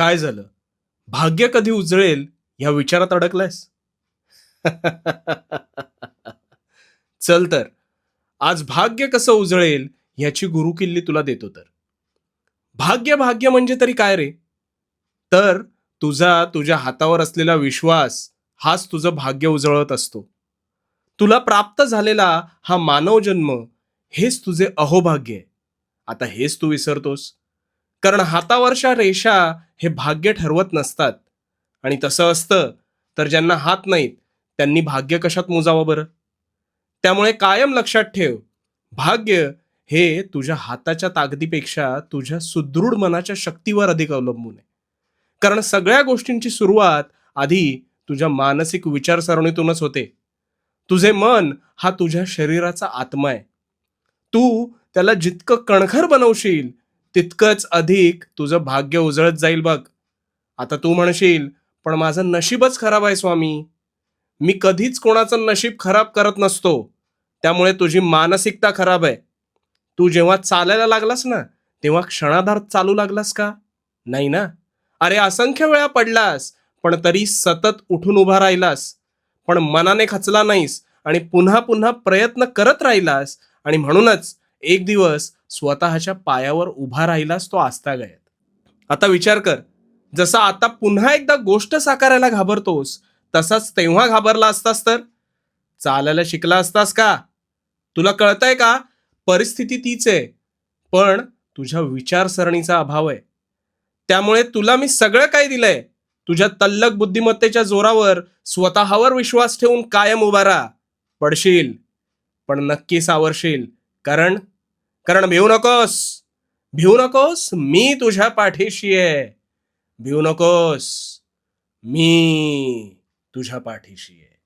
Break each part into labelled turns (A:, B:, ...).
A: काय झालं? भाग्य कधी उजळेल या विचारात अडकलायस? चल तर आज भाग्य कसं उजळेल ह्याची गुरुकिल्ली तुला देतो तर. भाग्य भाग्य म्हणजे तरी काय रे? तर तुझा तुझ्या हातावर असलेला विश्वास हाच तुझं भाग्य उजळत असतो. तुला प्राप्त झालेला हा मानव जन्म हेच तुझे अहोभाग्य आहे. आता हेच तू विसरतोस. कारण हातावरच्या रेषा हे भाग्य ठरवत नसतात. आणि तसं असतं तर ज्यांना हात नाहीत त्यांनी भाग्य कशात मोजावं बरं? त्यामुळे कायम लक्षात ठेव भाग्य हे तुझ्या हाताच्या ताकदीपेक्षा तुझ्या सुदृढ मनाच्या शक्तीवर अधिक अवलंबून आहे. कारण सगळ्या गोष्टींची सुरुवात आधी तुझ्या मानसिक विचारसरणीतूनच होते. तुझे मन हा तुझ्या शरीराचा आत्मा आहे. तू त्याला जितकं कणखर बनवशील तितकंच अधिक तुझं भाग्य उजळत जाईल बघ. आता तू म्हणशील पण माझं नशीबच खराब आहे स्वामी. मी कधीच कोणाचं नशीब खराब करत नसतो. त्यामुळे तुझी मानसिकता खराब आहे. तू जेव्हा चालायला लागलास ना तेव्हा क्षणाधार चालू लागलास का? नाही ना? अरे असंख्य वेळा पडलास पण तरी सतत उठून उभा राहिलास. पण मनाने खचला नाहीस आणि पुन्हा पुन्हा प्रयत्न करत राहिलास आणि म्हणूनच एक दिवस स्वतःच्या पायावर उभा राहिलास तो आस्तागयात आता विचार कर जसा आता पुन्हा एकदा गोष्ट साकारायला घाबरतोस तसाच तेव्हा घाबरला असतास तर? चालायला शिकला असतास का? तुला कळतंय का? परिस्थिती तीच आहे पण तुझ्या विचारसरणीचा अभाव आहे. त्यामुळे तुला मी सगळं काही दिलंय? तुझ्या तल्लक बुद्धिमत्तेच्या जोरावर स्वतःवर विश्वास ठेवून कायम उभारा पडशील पण नक्की सावरशील कारण कारण भिवू नकोस. भिवू नकोस मी तुझ्या पाठीशी आहे. भिवू नकोस मी तुझ्या पाठीशी आहे.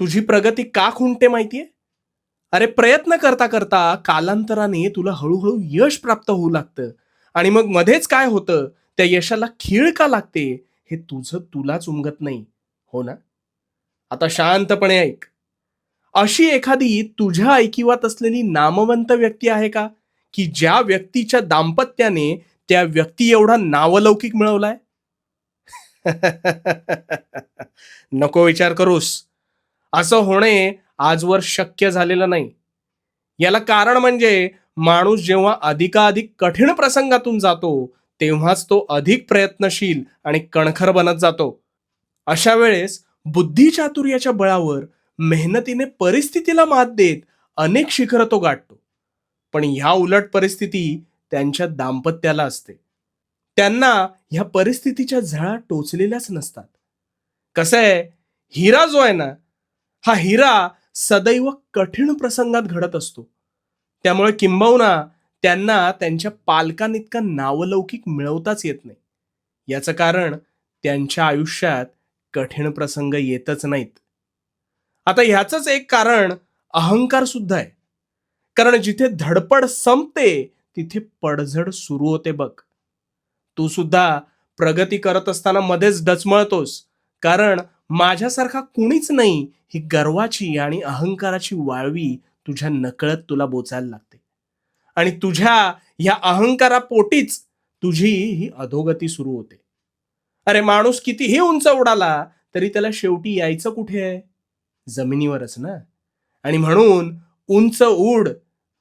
A: तुझी प्रगती का खुंटते माहितीये? अरे प्रयत्न करता करता कालांतराने तुला हळूहळू यश प्राप्त होऊ लागतं. आणि मग मध्येच काय होतं? त्या यशाला खीळ का लागते? हे तुझं तुलाच उमगत नाही. हो ना? आता शांतपणे ऐक. अशी एखादी तुझ्या ऐकिवात असलेली नामवंत व्यक्ती आहे का? की ज्या व्यक्तीच्या दाम्पत्याने त्या व्यक्ती एवढा नावलौकिक मिळवलाय? नको विचार करूस. असं होणे आजवर शक्य झालेलं नाही. याला कारण म्हणजे माणूस जेव्हा अधिकाधिक कठीण प्रसंगातून जातो तेव्हाच तो अधिक प्रयत्नशील आणि कणखर बनत जातो. अशा वेळेस बुद्धिचातुर्याच्या बळावर मेहनतीने परिस्थितीला मात देत अनेक शिखरं तो गाठतो. पण ह्या उलट परिस्थिती त्यांच्या दाम्पत्याला असते. त्यांना ह्या परिस्थितीच्या झळा टोचलेल्याच नसतात. कसं आहे? हिरा जो आहे ना हा हिरा सदैव कठीण प्रसंगात घडत असतो. त्यामुळे किंबहुना त्यांना त्यांच्या पालकांइतका नावलौकिक मिळवताच येत नाही. याचं कारण त्यांच्या आयुष्यात कठीण प्रसंग येतच नाहीत. आता ह्याचंच एक कारण अहंकार सुद्धा आहे. कारण जिथे धडपड संपते तिथे पडझड सुरू होते बघ. तू सुद्धा प्रगती करत असताना मध्येच डचमळतोस. कारण माझ्यासारखा कुणीच नाही ही गर्वाची आणि अहंकाराची वाळवी तुझ्या नकळत तुला बोचायला लागते. आणि तुझ्या ह्या अहंकारापोटीच तुझी ही अधोगती सुरू होते. अरे माणूस कितीही उंच उडाला तरी त्याला शेवटी यायचं कुठे आहे? जमिनीवरच ना? आणि म्हणून उंच उड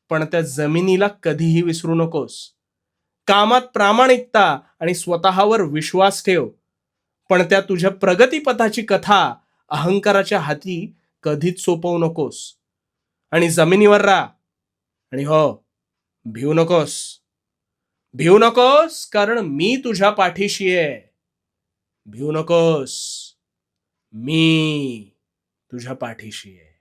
A: पण त्या जमिनीला कधीही विसरू नकोस. कामात प्रामाणिकता आणि स्वतःवर विश्वास ठेव. पण त्या तुझ्या प्रगतीपथाची कथा अहंकाराच्या हाती कधीच सोपवू नकोस. आणि जमिनीवर राहा. आणि हो भिवू नकोस. भिवू नकोस कारण मी तुझ्या पाठीशी आहे. भिवू नकोस. मी तुझ्या पाठीशी आहे.